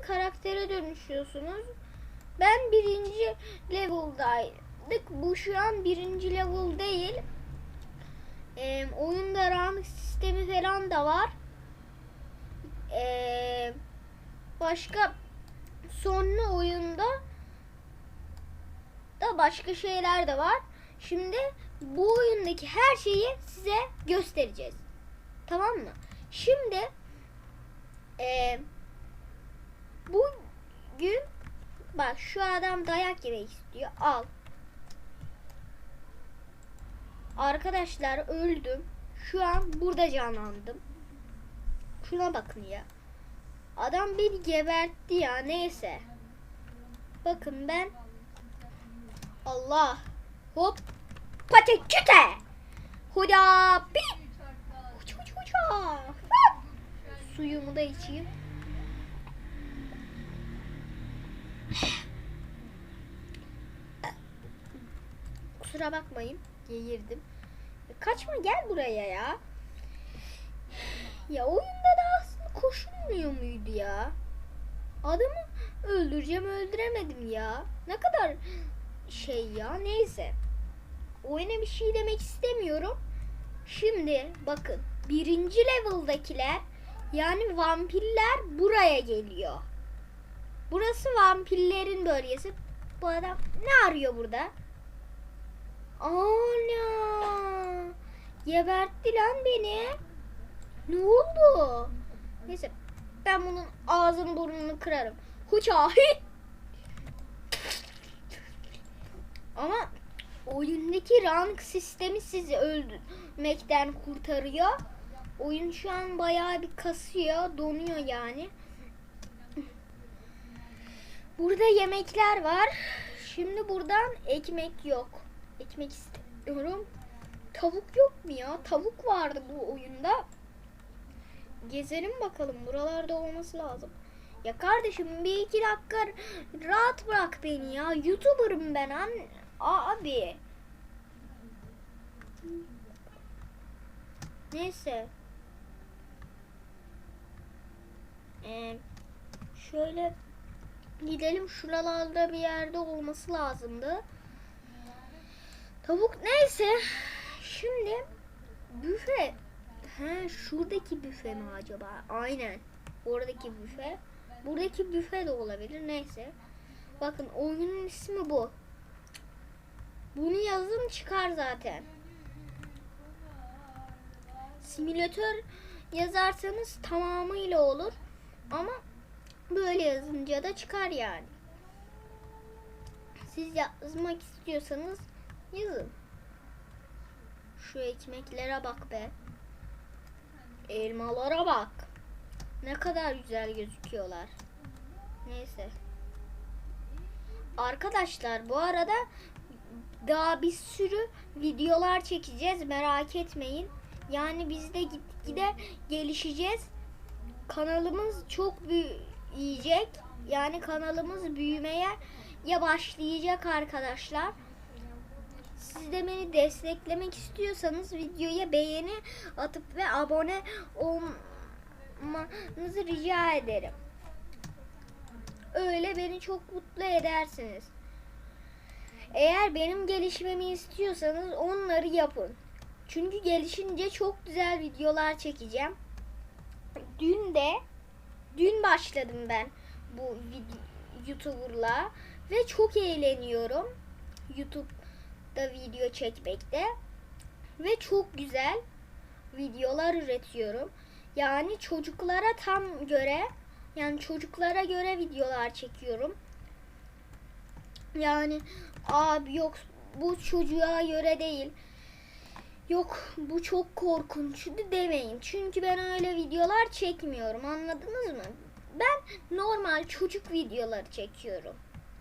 bir karaktere dönüşüyorsunuz. Ben birinci level'daydık. Bu şu an birinci level değil. Ee, oyunda rank sistemi falan da var. Ee, başka sonra oyunda da başka şeyler de var. Şimdi bu oyundaki her şeyi size göstereceğiz. Tamam mı? Şimdi eee bugün bak şu adam dayak yemek istiyor. Al. Arkadaşlar öldüm. Şu an burada canlandım. Şuna bakın ya. Adam beni gebertti ya neyse. Bakın ben Allah hop pateküte huda pi Uç. Suyumu da içeyim. Kusura bakmayın. Geğirdim. Kaçma gel buraya ya. Ya oyunda da aslında koşulmuyor muydu ya? Adamı öldüreceğim öldüremedim ya. Ne kadar şey ya neyse. Oyuna bir şey demek istemiyorum. Şimdi bakın birinci level'dakiler yani vampirler buraya geliyor. Burası vampirlerin bölgesi. Bu adam ne arıyor burada? Ana! Gebertti lan beni. Ne oldu? Neyse ben bunun ağzını burnunu kırarım. Huça hit. Ama oyundaki rank sistemi sizi öldürmekten kurtarıyor. Oyun şu an bayağı bir kasıyor, donuyor yani. Burada yemekler var. Şimdi buradan ekmek yok. Ekmek istiyorum. Tavuk yok mu ya? Tavuk vardı bu oyunda. Gezelim bakalım. Buralarda olması lazım. Ya kardeşim bir iki dakika rahat bırak beni ya. Youtuber'ım ben an abi. Neyse. Ee, şöyle gidelim şuralarda bir yerde olması lazımdı. Tavuk neyse. Şimdi büfe. He şuradaki büfe mi acaba? Aynen. Oradaki büfe. Buradaki büfe de olabilir. Neyse. Bakın oyunun ismi bu. Bunu yazın çıkar zaten. Simülatör yazarsanız tamamıyla olur. Ama böyle yazınca da çıkar yani. Siz yazmak istiyorsanız yazın. Şu ekmeklere bak be. Elmalara bak. Ne kadar güzel gözüküyorlar. Neyse. Arkadaşlar bu arada daha bir sürü videolar çekeceğiz. Merak etmeyin. Yani biz de gitgide gelişeceğiz. Kanalımız çok büyüyecek. Yani kanalımız büyümeye ya başlayacak arkadaşlar. Siz de beni desteklemek istiyorsanız videoya beğeni atıp ve abone olmanızı rica ederim. Öyle beni çok mutlu edersiniz. Eğer benim gelişmemi istiyorsanız onları yapın. Çünkü gelişince çok güzel videolar çekeceğim. Dün de dün başladım ben bu YouTuber'la ve çok eğleniyorum. YouTube'da video çekmekte ve çok güzel videolar üretiyorum. Yani çocuklara tam göre yani çocuklara göre videolar çekiyorum. Yani abi yok bu çocuğa göre değil. Yok bu çok korkunçtu demeyin. Çünkü ben öyle videolar çekmiyorum. Anladınız mı? Ben normal çocuk videoları çekiyorum.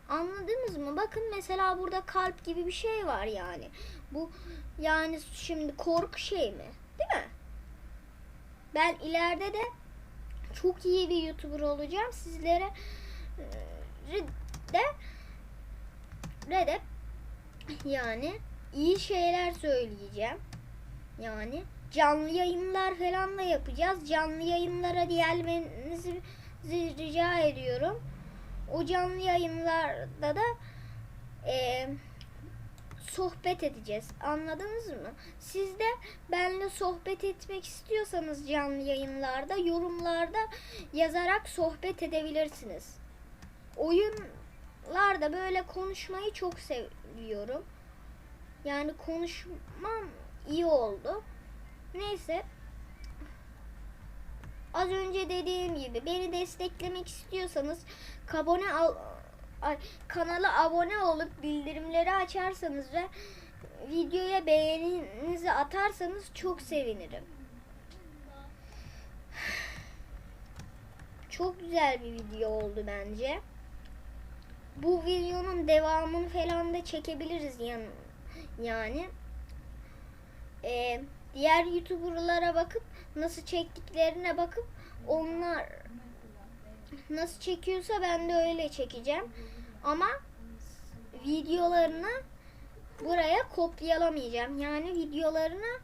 Anladınız mı? Bakın mesela burada kalp gibi bir şey var yani. Bu yani şimdi korku şey mi? Değil mi? Ben ileride de çok iyi bir YouTuber olacağım. Sizlere e, de de yani iyi şeyler söyleyeceğim. Yani canlı yayınlar falan da yapacağız. Canlı yayınlara gelmenizi rica ediyorum. O canlı yayınlarda da e, sohbet edeceğiz. Anladınız mı? Siz de benimle sohbet etmek istiyorsanız canlı yayınlarda yorumlarda yazarak sohbet edebilirsiniz. Oyunlarda böyle konuşmayı çok seviyorum. Yani konuşmam iyi oldu. Neyse. Az önce dediğim gibi beni desteklemek istiyorsanız abone al, kanala abone olup bildirimleri açarsanız ve videoya beğeninizi atarsanız çok sevinirim. Çok güzel bir video oldu bence. Bu videonun devamını falan da çekebiliriz yan, yani. Ee, diğer YouTuber'lara bakıp nasıl çektiklerine bakıp onlar nasıl çekiyorsa ben de öyle çekeceğim. Ama videolarını buraya kopyalamayacağım. Yani videolarını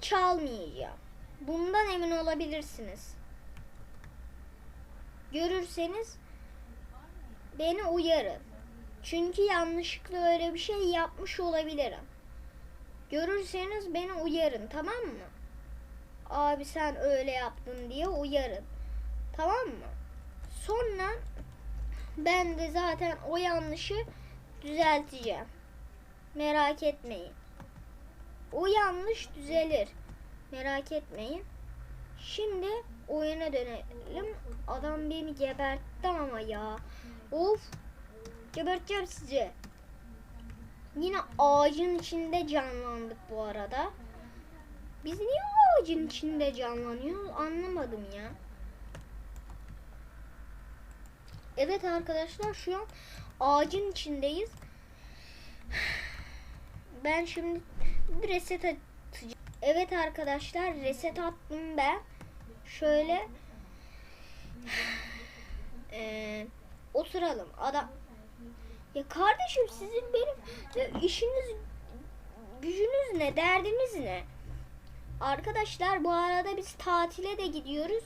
çalmayacağım. Bundan emin olabilirsiniz. Görürseniz beni uyarın. Çünkü yanlışlıkla öyle bir şey yapmış olabilirim. Görürseniz beni uyarın tamam mı? Abi sen öyle yaptın diye uyarın. Tamam mı? Sonra ben de zaten o yanlışı düzelteceğim. Merak etmeyin. O yanlış düzelir. Merak etmeyin. Şimdi oyuna dönelim. Adam beni gebertti ama ya. Of. Geberteceğim sizi. Yine ağacın içinde canlandık bu arada. Biz niye ağacın içinde canlanıyoruz anlamadım ya. Evet arkadaşlar şu an ağacın içindeyiz. Ben şimdi bir reset atacağım. Evet arkadaşlar reset attım ben. Şöyle ee, oturalım. Adam ya kardeşim sizin benim işiniz gücünüz ne? Derdiniz ne? Arkadaşlar bu arada biz tatile de gidiyoruz.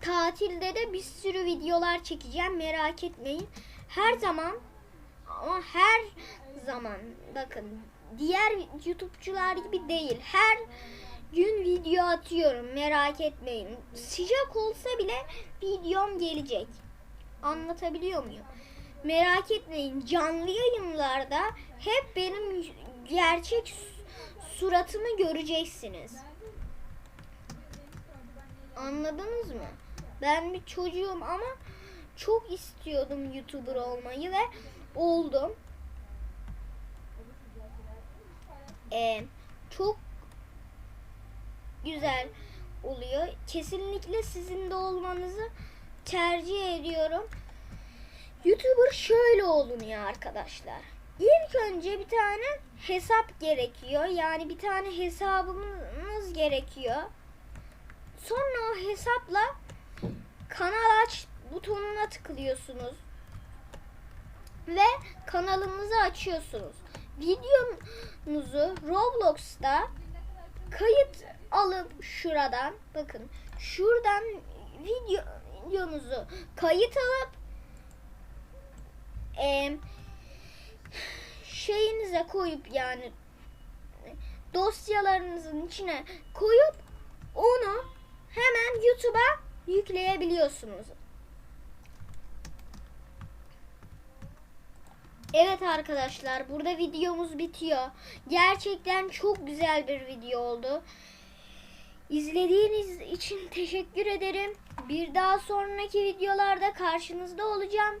Tatilde de bir sürü videolar çekeceğim merak etmeyin. Her zaman ama her zaman bakın diğer YouTube'cular gibi değil. Her gün video atıyorum merak etmeyin. Sıcak olsa bile videom gelecek. Anlatabiliyor muyum? Merak etmeyin canlı yayınlarda hep benim gerçek suratımı göreceksiniz. Anladınız mı? Ben bir çocuğum ama çok istiyordum YouTuber olmayı ve oldum. Ee, çok güzel oluyor. Kesinlikle sizin de olmanızı tercih ediyorum. YouTuber şöyle olunuyor arkadaşlar. İlk önce bir tane hesap gerekiyor. Yani bir tane hesabımız gerekiyor. Sonra o hesapla kanal aç butonuna tıklıyorsunuz. Ve kanalımızı açıyorsunuz. Videonuzu Roblox'ta kayıt alıp şuradan bakın şuradan video videonuzu kayıt alıp e, şeyinize koyup yani dosyalarınızın içine koyup onu hemen YouTube'a yükleyebiliyorsunuz. Evet arkadaşlar burada videomuz bitiyor. Gerçekten çok güzel bir video oldu. İzlediğiniz için teşekkür ederim. Bir daha sonraki videolarda karşınızda olacağım.